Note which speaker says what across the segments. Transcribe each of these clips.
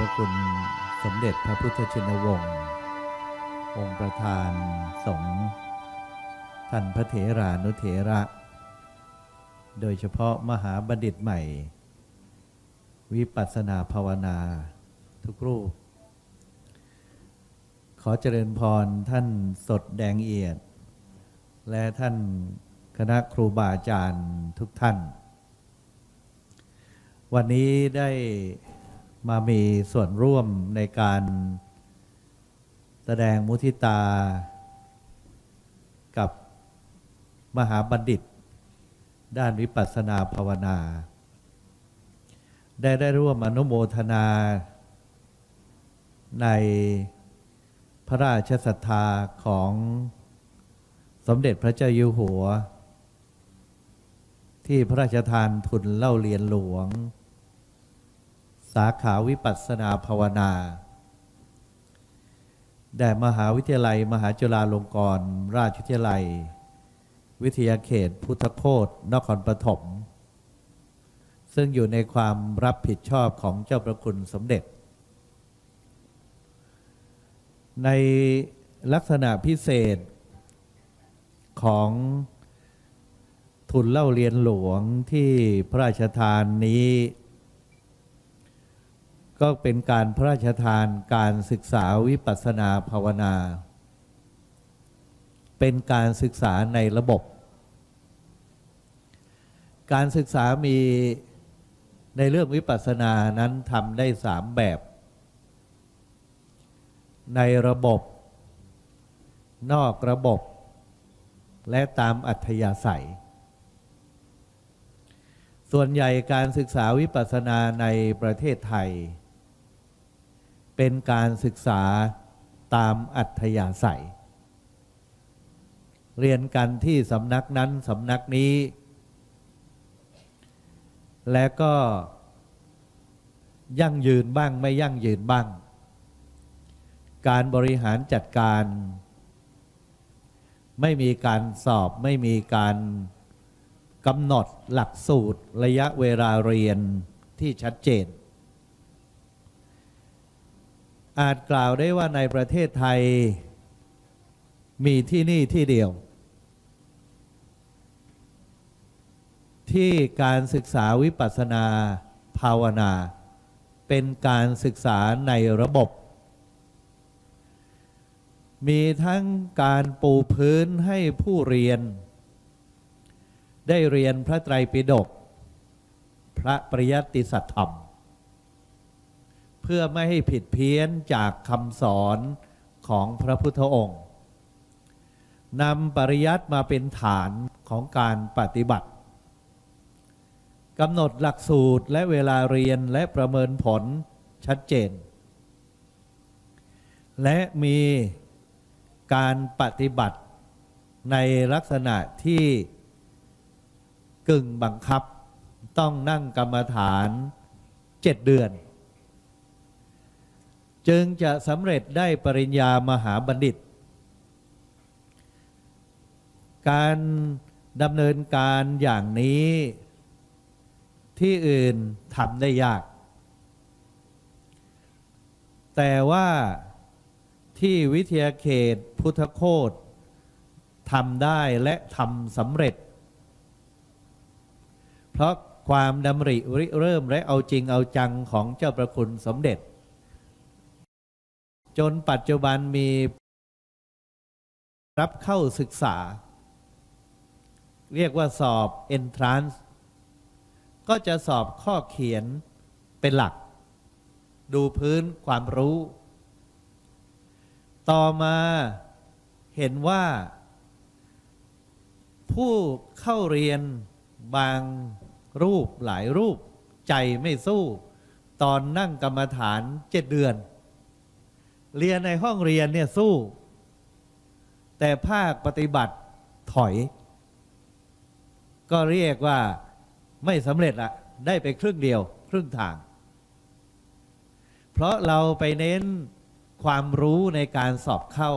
Speaker 1: แด่เจ้าประคุณสมเด็จพระพุทธชินวงศ์องค์ประธานสงฆ์ท่านพระเถรานุเถระ โดยเฉพาะมหาบัณฑิตใหม่ วิปัสสนาภาวนาทุกรูป ขอเจริญพรท่านสดแดงเอียด และท่านคณะครูบาอาจารย์ทุกท่าน วันนี้ได้ มามีส่วนร่วมในการแสดงมุทิตา กับมหาบัณฑิต ด้านวิปัสสนาภาวนา ได้ได้ร่วมอนุโมทนา ในพระราชศรัทธาของสมเด็จพระเจ้าอยู่หัว ที่พระราชทานทุนเล่าเรียนหลวง สาขาวิปัสสนาภาวนา แด่มหาวิทยาลัย มหาจุฬาลงกรณราชวิทยาลัย วิทยาเขตพุทธโคตนครปฐมซึ่งอยู่ในความรับผิดชอบของเจ้าประคุณสมเด็จ ในลักษณะพิเศษของทุนเล่าเรียนหลวงที่พระราชทานนี้ ก็เป็นการพระราชทานการศึกษาวิปัสสนาภาวนา เป็นการศึกษาในระบบ การศึกษามีในเรื่องวิปัสสนานั้นทำได้สามแบบ ในระบบ นอกระบบ และตามอัธยาศัย ส่วนใหญ่การศึกษาวิปัสสนาในประเทศไทย เป็นการศึกษาตามอัธยาศัย เรียนกันที่สำนักนั้นสำนักนี้ และก็ยั่งยืนบ้างไม่ยั่งยืนบ้าง การบริหารจัดการ ไม่มีการสอบไม่มีการกำหนดหลักสูตรระยะเวลาเรียนที่ชัดเจน อาจกล่าวได้ว่าในประเทศไทยมีที่นี่ที่เดียว ที่การศึกษาวิปัสสนาภาวนา เป็นการศึกษาในระบบ มีทั้งการปูพื้นให้ผู้เรียน ได้เรียนพระไตรปิฎกพระปริยัติสัตธรรม พื่อไม่ให้ผิดเพี้ยนจากคำสอนของพระพุทธองค์นำปริยัติมาเป็นฐานของการปฏิบัติกำหนดหลักสูตรและเวลาเรียนและประเมินผลชัดเจน และมีการปฏิบัติในลักษณะที่กึ่งบังคับ ต้องนั่งกรรมฐานเจ็ดเดือน จึงจะสำเร็จได้ปริญญามหาบัณฑิต การดำเนินการอย่างนี้ที่อื่นทำได้ยาก แต่ว่าที่วิทยาเขตพุทธโคตทำได้และทำสำเร็จ เพราะความดำริริเริ่มและเอาจริงเอาจังของเจ้าประคุณสมเด็จ จนปัจจุบันมีรับเข้าศึกษา เรียกว่าสอบ entrance ก็จะสอบข้อเขียนเป็นหลัก ดูพื้นความรู้ ต่อมาเห็นว่า ผู้เข้าเรียนบางรูปหลายรูปใจไม่สู้ ตอนนั่งกรรมฐานเจ็ดเดือน เรียนในห้องเรียนเนี่ยสู้ แต่ภาคปฏิบัติถอย ก็เรียกว่าไม่สำเร็จละได้ไปครึ่งเดียว ครึ่งทาง เพราะเราไปเน้นความรู้ในการสอบเข้า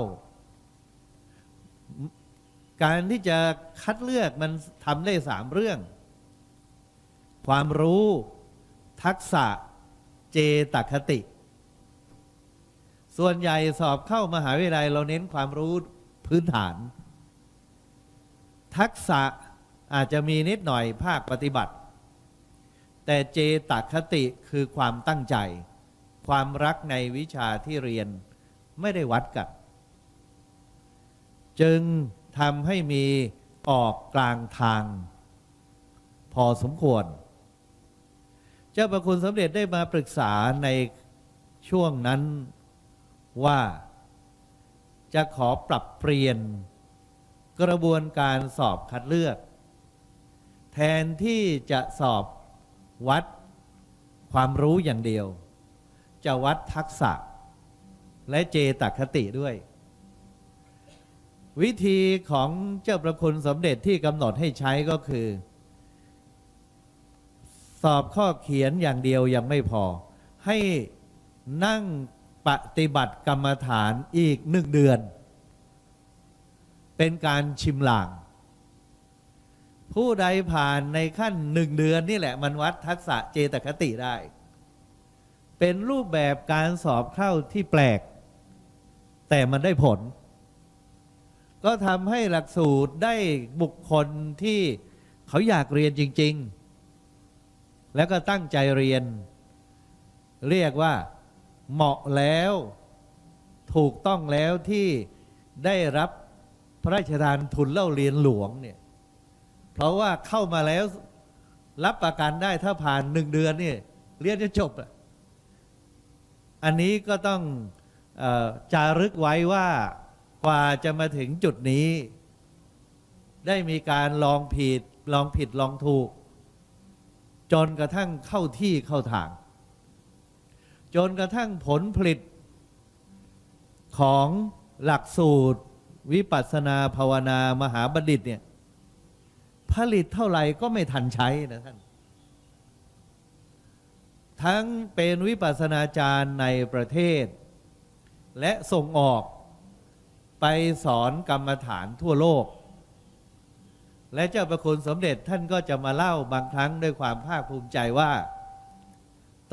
Speaker 1: การที่จะคัดเลือกมันทำได้สามเรื่อง ความรู้ ทักษะ เจตคติ ส่วนใหญ่สอบเข้ามหาวิทยาลัยเราเน้นความรู้พื้นฐาน ทักษะอาจจะมีนิดหน่อยภาคปฏิบัติ แต่เจตคติคือความตั้งใจ ความรักในวิชาที่เรียนไม่ได้วัดกัน จึงทำให้มีออกกลางทาง พอสมควร เจ้าประคุณสมเด็จได้มาปรึกษาในช่วงนั้น ว่าจะขอปรับเปลี่ยนกระบวนการสอบคัดเลือก แทนที่จะสอบวัดความรู้อย่างเดียว จะวัดทักษะ และเจตคติด้วย วิธีของเจ้าประคุณสมเด็จที่กำหนดให้ใช้ก็คือ สอบข้อเขียนอย่างเดียวยังไม่พอ ให้นั่ง ปฏิบัติกรรมฐานอีกหนึ่งเดือน เป็นการชิมหลาง ผู้ใดผ่านในขั้นหนึ่งเดือนนี่แหละมันวัดทักษะเจตคติได้ เป็นรูปแบบการสอบเข้าที่แปลก แต่มันได้ผล ก็ทำให้หลักสูตรได้บุคคลที่เขาอยากเรียนจริง ๆ แล้วก็ตั้งใจเรียน เรียกว่า เหมาะแล้วถูกต้องแล้วที่ได้รับพระราชทานทุนเล่าเรียนหลวงเนี่ย เพราะว่าเข้ามาแล้วรับประกันได้ถ้าผ่านหนึ่งเดือนเนี่ยเรียนจะจบอะอันนี้ก็ต้องอจารึกไว้ว่ากว่าจะมาถึงจุดนี้ ได้มีการลองผิดลองผิดลองถูก จนกระทั่งเข้าที่เข้าทาง จนกระทั่งผลผลิตของหลักสูตร วิปัสสนาภาวนามหาบัณฑิตเนี่ยผลิตเท่าไหร่ก็ไม่ทันใช้นะท่าน ทั้งเป็นวิปัสสนาจารย์ในประเทศ และส่งออกไปสอนกรรมฐานทั่วโลก และเจ้าประคุณสมเด็จท่านก็จะมาเล่าบางครั้งด้วยความภาคภูมิใจว่า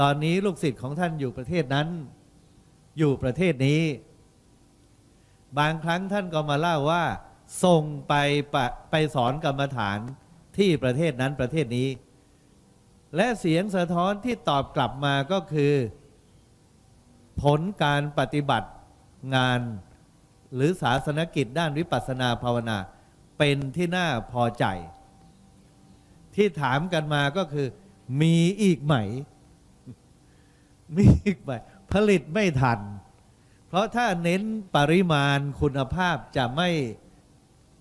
Speaker 1: ตอนนี้ลูกศิษย์ของท่านอยู่ประเทศนั้น อยู่ประเทศนี้ บางครั้งท่านก็มาเล่าว่า ส่งไปปไปสอนกรรมฐานที่ประเทศนั้นประเทศนี้ และเสียงสะท้อนที่ตอบกลับมาก็คือ ผลการปฏิบัติงานหรือศาสนกิจด้านวิปัสสนาภาวนา เป็นที่น่าพอใจ ที่ถามกันมาก็คือ มีอีกไหม มีอีกไหมผลิตไม่ทัน เพราะถ้าเน้นปริมาณคุณภาพจะไม่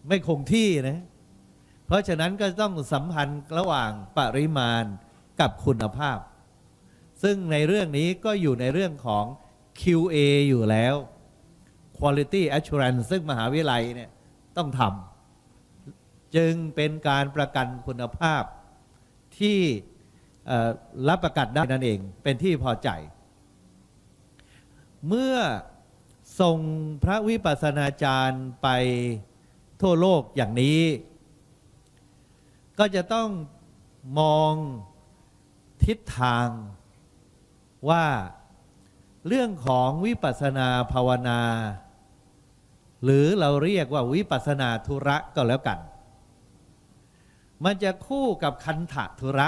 Speaker 1: ไม่คงที่นะ เพราะฉะนั้นก็ต้องสัมพันธ์ระหว่างปริมาณกับคุณภาพ ซึ่งในเรื่องนี้ก็อยู่ในเรื่องของ QA อยู่แล้ว Quality Assurance ซึ่งมหาวิทยาลัยเนี่ยต้องทำจึงเป็นการประกันคุณภาพที่ รับประกันได้นั่นเอง เป็นที่พอใจ เมื่อส่งพระวิปัสสนาจารย์ไปทั่วโลกอย่างนี้ ก็จะต้องมองทิศทางว่าเรื่องของวิปัสสนาภาวนา หรือเราเรียกว่าวิปัสสนาธุระก็แล้วกัน มันจะคู่กับคันถะธุระ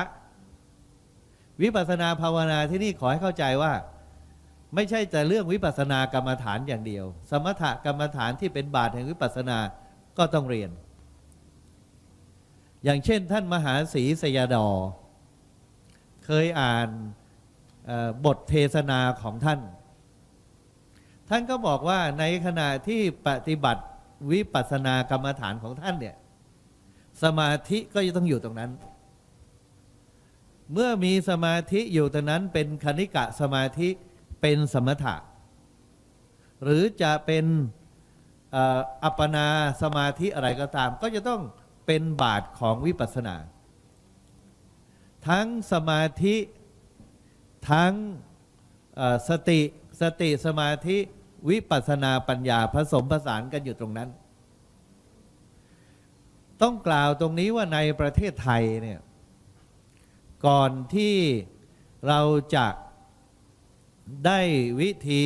Speaker 1: วิปัสสนาภาวนาที่นี่ขอให้เข้าใจว่า ไม่ใช่แต่เรื่องวิปัสสนากรรมฐานอย่างเดียว สมถกรรมฐานที่เป็นบาทแห่งวิปัสสนาก็ต้องเรียน อย่างเช่นท่านมหาศรีสยาดอ เคยอ่านบทเทศนาของท่าน ท่านก็บอกว่าในขณะที่ปฏิบัติวิปัสสนากรรมฐานของท่านเนี่ย สมาธิก็จะต้องอยู่ตรงนั้น เมื่อมีสมาธิอยู่ตรงนั้นเป็นคณิกะสมาธิเป็นสมถะ หรือจะเป็นอัปปนาสมาธิอะไรก็ตาม ก็จะต้องเป็นบาทของวิปัสสนา ทั้งสมาธิทั้งสติสติสมาธิวิปัสสนาปัญญาผสมผสานกันอยู่ตรงนั้น ต้องกล่าวตรงนี้ว่าในประเทศไทยเนี่ย ก่อนที่เราจะได้วิธี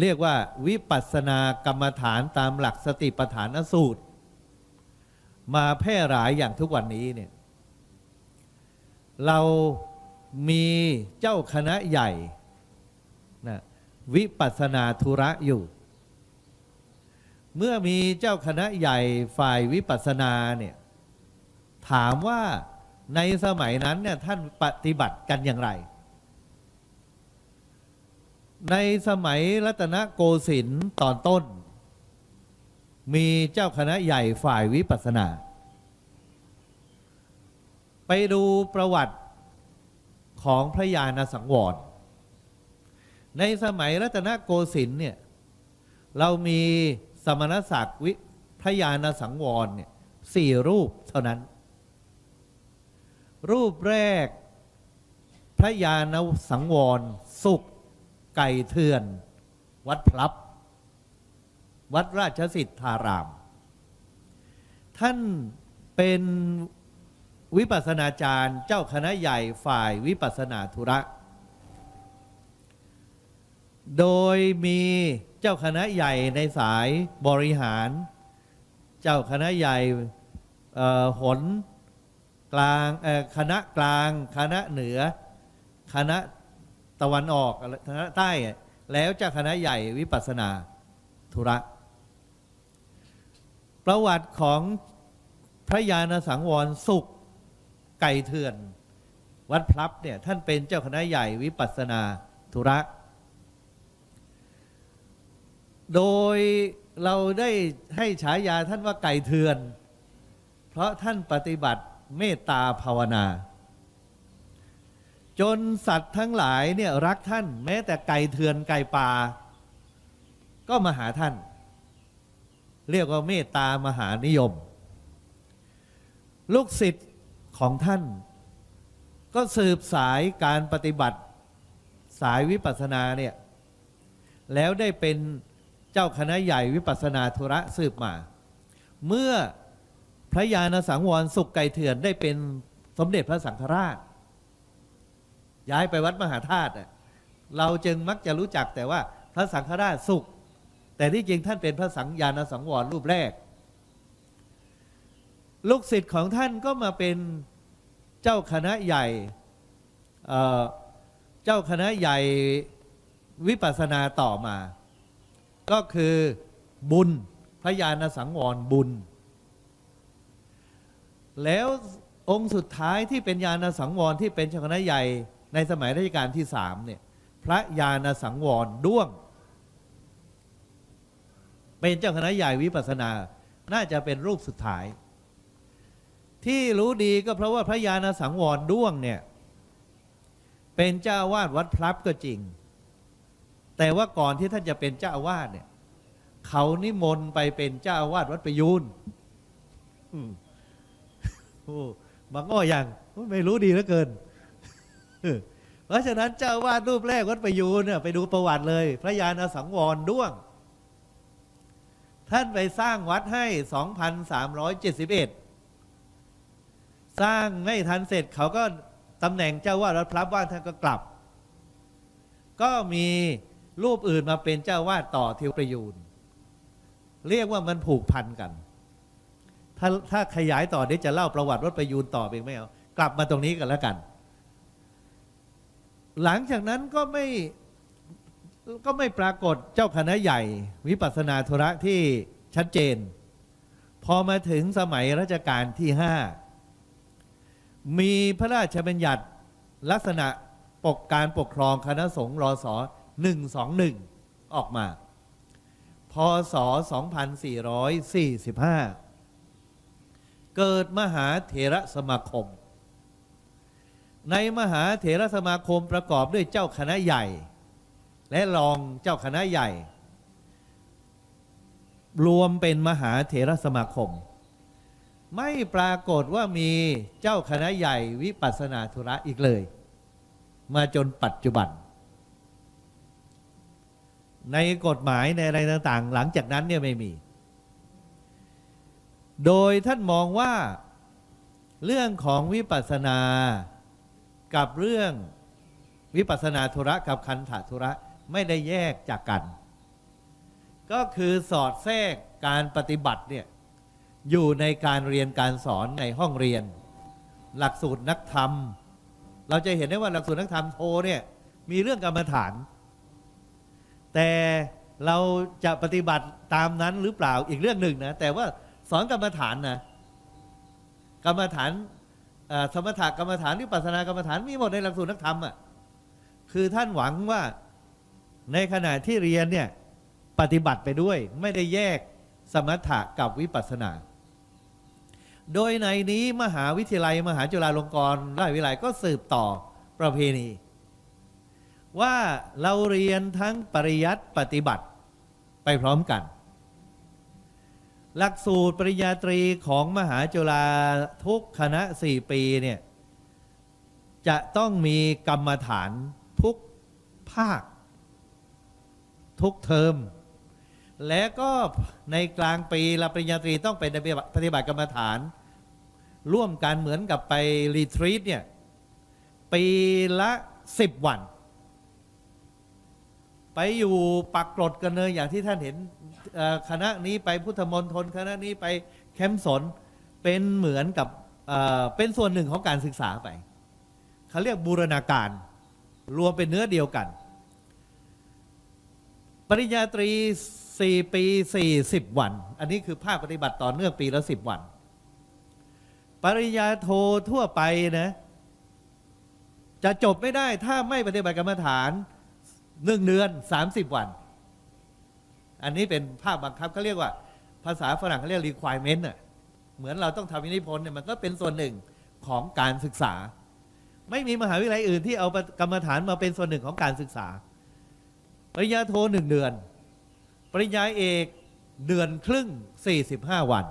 Speaker 1: เรียกว่าวิปัสสนากรรมฐานตามหลักสติปัฏฐานสูตร มาแพร่หลายอย่างทุกวันนี้เนี่ยเรามีเจ้าคณะใหญ่นะวิปัสสนาธุระอยู่ เมื่อมีเจ้าคณะใหญ่ฝ่ายวิปัสสนาเนี่ยถามว่า ในสมัยนั้นเนี่ยท่านปฏิบัติกันอย่างไร ในสมัยรัตนโกสินทร์ตอนต้น มีเจ้าคณะใหญ่ฝ่ายวิปัสสนา ไปดูประวัติของพระยาณสังวร ในสมัยรัตนโกสินทร์เนี่ยเรามีสมณศักดิ์วิพระยาณสังวรเนี่ยสี่รูปเท่านั้น รูปแรก พระยาณสังวร สุข ไก่เถื่อน วัดพลับ วัดราชสิทธาราม ท่านเป็นวิปัสนาจารย์เจ้าคณะใหญ่ฝ่ายวิปัสนาธุระ โดยมีเจ้าคณะใหญ่ในสายบริหาร เจ้าคณะใหญ่เอ่อหน กลางคณะกลาง คณะเหนือ คณะตะวันออกคณะใต้ แล้วจ้าคณะใหญ่วิปัสนาธุระ ประวัติของพระยาณสังวรสุขไก่เถื่อน วัดพลับเนี่ยท่านเป็นเจ้าคณะใหญ่วิปัสสนาธุระ โดยเราได้ให้ฉายาท่านว่าไก่เถื่อน เพราะท่านปฏิบัติ เมตตาภาวนา จนสัตว์ทั้งหลายเนี่ยรักท่าน แม้แต่ไก่เถือนไก่ป่า ก็มาหาท่าน เรียกว่าเมตตามหานิยม ลูกศิษย์ของท่าน ก็สืบสายการปฏิบัติ สายวิปัสสนาเนี่ยแล้วได้เป็นเจ้าคณะใหญ่วิปัสสนาธุระสืบมา เมื่อ พระยาณสังวรสุขไก่เถื่อนได้เป็นสมเด็จพระสังฆราช ย้ายไปวัดมหาธาตุเราจึงมักจะรู้จักแต่ว่าพระสังฆราชสุข แต่ที่จริงท่านเป็นพระสังยาณสังวรรูปแรก ลูกศิษย์ของท่านก็มาเป็นเจ้าคณะใหญ่เเจ้าคณะใหญ่วิปัสสนาต่อมา ก็คือบุญพระยาณสังวรบุญ แล้วองค์สุดท้ายที่เป็นยาณสังวรที่เป็นเจ้าคณะใหญ่ในสมัยรัชกาลที่สามเนี่ยพระยาณสังวรด้วง เป็นเจ้าคณะใหญ่วิปัสนา น่าจะเป็นรูปสุดท้าย ที่รู้ดีก็เพราะว่าพระยาณสังวรด้วงเนี่ยเป็นเจ้าอาวาสวัดพลับก็จริง แต่ว่าก่อนที่ท่านจะเป็นเจ้าอาวาสเนี่ย เขานิมนต์ไปเป็นเจ้าอาวาสวัดประยูนอืม โอ้บางอ้ออย่างไม่รู้ดีเหลือเกิน เพราะฉะนั้นเจ้าวาสรูปแรกวัดประยูนเนี่ยไปดูประวัติเลย พระยาณสังวรด้วง ท่านไปสร้างวัดให้ 2,371 สร้างไม่ทันเสร็จเขาก็ตำแหน่งเจ้าวาดวัดพลับว่างท่านก็กลับ ก็มีรูปอื่นมาเป็นเจ้าวาดต่อทิวประยูน เรียกว่ามันผูกพันกัน ถ้าถ้าขยายต่อเดี๋ยวจะเล่าประวัติวัดประยูนต่อไปไม่เอา กลับมาตรงนี้กันแล้วกัน หลังจากนั้นก็ไม่ก็ไม่ปรากฏเจ้าคณะใหญ่ วิปัสนาธุระที่ชัดเจน พอมาถึงสมัยรัชกาลที่ห้ามีพระราชบัญญัติลักษณะปกการปกครองคณะสงฆ์รอศ121 ออกมา พศ 2445 เกิดมหาเถระสมาคม ในมหาเถระสมาคมประกอบด้วยเจ้าคณะใหญ่ และรองเจ้าคณะใหญ่ รวมเป็นมหาเถระสมาคม ไม่ปรากฏว่ามีเจ้าคณะใหญ่วิปัสสนาธุระอีกเลย มาจนปัจจุบัน ในกฎหมายในอะไรต่างๆ หลังจากนั้นเนี่ยไม่มี โดยท่านมองว่าเรื่องของวิปัสสนา กับเรื่องวิปัสสนาธุระกับคันธธุระไม่ได้แยกจากกัน ก็คือสอดแทรกการปฏิบัติเนี่ยอยู่ในการเรียนการสอนในห้องเรียน หลักสูตรนักธรรม เราจะเห็นได้ว่าหลักสูตรนักธรรมโทเนี่ยมีเรื่องกรรมฐาน แต่เราจะปฏิบัติตามนั้นหรือเปล่าอีกเรื่องหนึ่งนะแต่ว่า สอนกรรมฐานนะกรรมฐานสมถกรรมฐานวิปัสสนากรรมฐานมีหมดในหลักสูตรนักธรรมอะคือท่านหวังว่าในขณะที่เรียนเนี่ยปฏิบัติไปด้วย ไม่ได้แยกสมถะกับวิปัสสนา โดยในนี้มหาวิทยาลัย มหาจุฬาลงกรณราชวิทยาลัยก็สืบต่อประเพณี ว่าเราเรียนทั้งปริยัติปฏิบัติไปพร้อมกัน หลักสูตรปริญญาตรีของมหาจุฬาทุกคณะ 4 ปีเนี่ยจะต้องมีกรรมฐานทุกภาค ทุกเทอม และก็ในกลางปีรับปริญญาตรีต้องไปปฏิบัติกรรมฐาน ร่วมกันเหมือนกับไปรีทรีตเนี่ยปีละ10วัน ไปอยู่ปักกรดกันเลยอย่างที่ท่านเห็น คณะนี้ไปพุทธมณฑลคณะนี้ไปแคมป์สนเป็นเหมือนกับเป็นส่วนหนึ่งของการศึกษาไปเขาเรียกบูรณาการ รวมเป็นเนื้อเดียวกัน ปริญญาตรี 4 ปี 40 วัน อันนี้คือภาคปฏิบัติต่อเนื่องปีละ 10 วัน ปริญญาโททั่วไปนะจะจบไม่ได้ถ้าไม่ปฏิบัติกรรมฐานหนึ่งเดือน 30 วัน อันนี้เป็นภาคบังคับเขาเรียกว่าภาษาฝรั่งเขาเรียก requirement น่ะเหมือนเราต้องทำวินิพนธ์เนี่ยมันก็เป็นส่วนหนึ่งของการศึกษา ไม่มีมหาวิทยาลัยอื่นที่เอากรรมฐานมาเป็นส่วนหนึ่งของการศึกษา ปริญญาโทหนึ่งเดือน ปริญญาเอกเดือนครึ่ง 45 วัน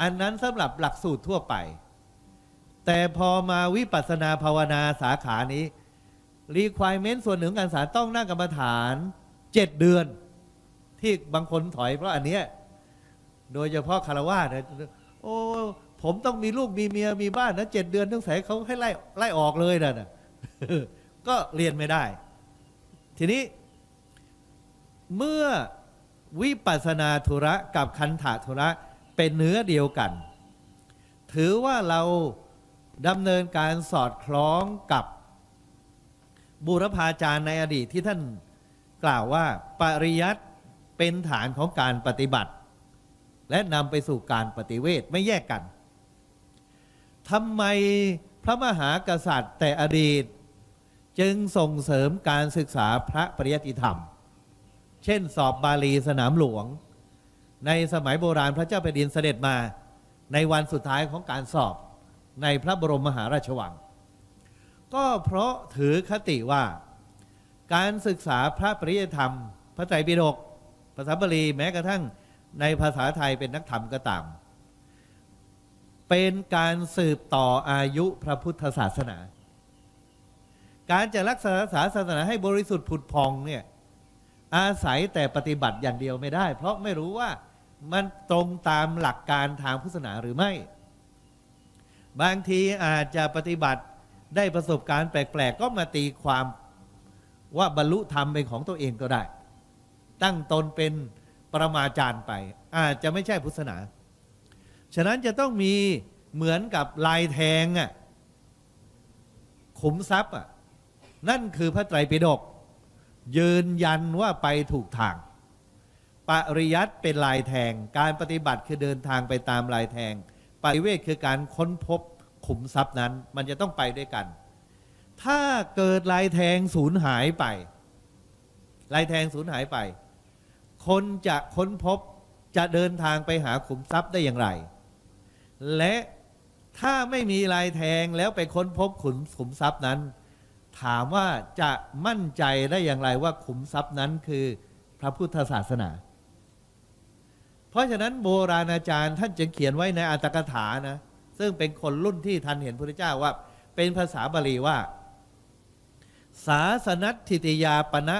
Speaker 1: อันนั้นสำหรับหลักสูตรทั่วไป แต่พอมาวิปัสสนาภาวนาสาขานี้ requirement ส่วนหนึ่งของการศึกษาต้องนั่งกรรมฐาน 7 เดือน ที่บางคนถอยเพราะอันเนี้ยโดยเฉพาะคารวะนะโอ้ผมต้องมีลูกมีเมียมีบ้านนะเจ็ดเดือนต้องใส่เขาให้ไล่ไล่ออกเลยนะนะก็เรียนไม่ได้ ทีนี้ เมื่อวิปัสนาธุระกับคันธะธุระเป็นเนื้อเดียวกัน ถือว่าเราดำเนินการสอดคล้องกับบูรพาจารย์ในอดีตที่ท่านกล่าวว่า ปริยัติ เป็นฐานของการปฏิบัติ และนำไปสู่การปฏิเวทไม่แยกกันทำไมพระมหากษัตริย์แต่อดีต จึงส่งเสริมการศึกษาพระปริยัติธรรม เช่นสอบบาลีสนามหลวง ในสมัยโบราณพระเจ้าแผ่นดินเสด็จมาในวันสุดท้ายของการสอบในพระบรมมหาราชวัง ก็เพราะถือคติว่า การศึกษาพระปริยธรรม พระไตรปิฎก ภาษาบาลีแม้กระทั่งในภาษาไทยเป็นนักธรรมก็ตาม เป็นการสืบต่ออายุพระพุทธศาสนา การจะรักษาศาสนาให้บริสุทธิ์ผุดพองเนี่ยอาศัยแต่ปฏิบัติอย่างเดียวไม่ได้ เพราะไม่รู้ว่ามันตรงตามหลักการทางพุทธศาสนาหรือไม่ บางทีอาจจะปฏิบัติได้ประสบการณ์แปลก ๆ ก็มาตีความว่าบรรลุธรรมเป็นของตัวเองก็ได้ ตั้งตนเป็นประมาจารย์ไป อาจจะไม่ใช่พุทธศาสนา ฉะนั้นจะต้องมีเหมือนกับลายแทงอะขุมทรัพย์อะนั่นคือพระไตรปิฎกยืนยันว่าไปถูกทาง ปริยัติเป็นลายแทง การปฏิบัติคือเดินทางไปตามลายแทงปริเวทคือการค้นพบขุมทรัพย์นั้น มันจะต้องไปด้วยกัน ถ้าเกิดลายแทงสูญหายไป ลายแทงสูญหายไป คนจะค้นพบจะเดินทางไปหาขุมทรัพย์ได้อย่างไร และถ้าไม่มีลายแทงแล้วไปค้นพบขุมขุมทรัพย์นั้น ถามว่าจะมั่นใจได้อย่างไรว่าขุมทรัพย์นั้นคือพระพุทธศาสนา เพราะฉะนั้นโบราณอาจารย์ท่านจึงเขียนไว้ในอัตถกถานะ ซึ่งเป็นคนรุ่นที่ทันเห็นพระพุทธเจ้าว่า เป็นภาษาบาลีว่าศาสนัตทิติยาปณะ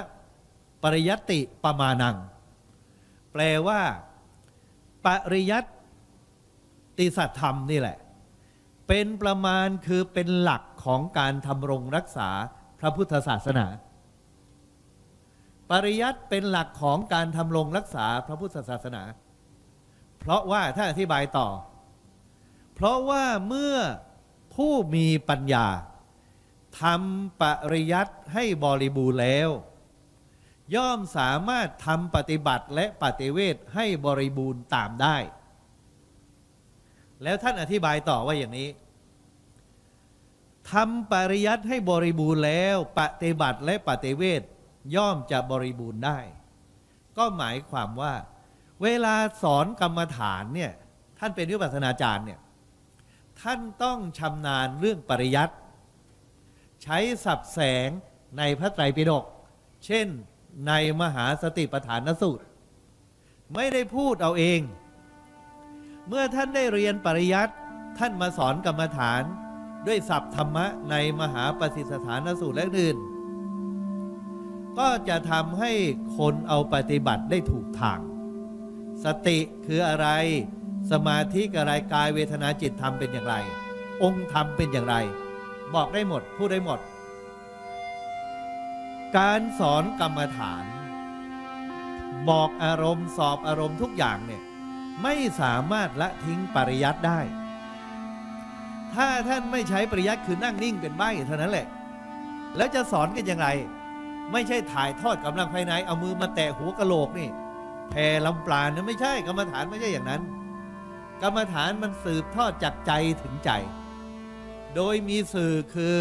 Speaker 1: ปริยติประมาณัง ลว่า ปริยัติสัตธรรมนี่แหละ เป็นประมาณคือเป็นหลักของการทำรงรักษาพระพุทธศาสนา ปริยัติเป็นหลักของการทำรงรักษาพระพุทธศาสนา เพราะว่าถ้าอธิบายต่อ เพราะว่าเมื่อผู้มีปัญญาทำปริยัติให้บริบูรณ์แล้ว ย่อมสามารถทำปฏิบัติและปฏิเวทให้บริบูรณ์ตามได้ แล้วท่านอธิบายต่อว่าอย่างนี้ทำปริยัติให้บริบูรณ์แล้วปฏิบัติและปฏิเวทย่อมจะบริบูรณ์ได้ ก็หมายความว่า เวลาสอนกรรมฐานเนี่ยท่านเป็นวิปัสสนาจารย์เนี่ยท่านต้องชำนาญเรื่องปริยัติใช้สับแสงในพระไตรปิฎกเช่น ในมหาสติปัฏฐานสูตร ไม่ได้พูดเอาเอง เมื่อท่านได้เรียนปริยัติท่านมาสอนกรรมฐาน ด้วยศัพท์ธรรมะในมหาปฏิสถานสูตรและอื่น ก็จะทำให้คนเอาปฏิบัติได้ถูกทาง สติคืออะไร สมาธิอะไรกายเวทนาจิตธรรมเป็นอย่างไร องค์ธรรมเป็นอย่างไร บอกได้หมด พูดได้หมด การสอนกรรมฐาน บอกอารมณ์สอบอารมณ์ทุกอย่างเนี่ยไม่สามารถละทิ้งปริยัติได้ ถ้าท่านไม่ใช้ปริยัติคือนั่งนิ่งเป็นใบ้เท่านั้นแหละ แล้วจะสอนกันยังไงไม่ใช่ถ่ายทอดกำลังภายใน เอามือมาแตะหัวกะโหลกนี่แผ่ลำปราณนะไม่ใช่กรรมฐานไม่ใช่อย่างนั้น กรรมฐานมันสืบทอดจากใจถึงใจ โดยมีสื่อคือ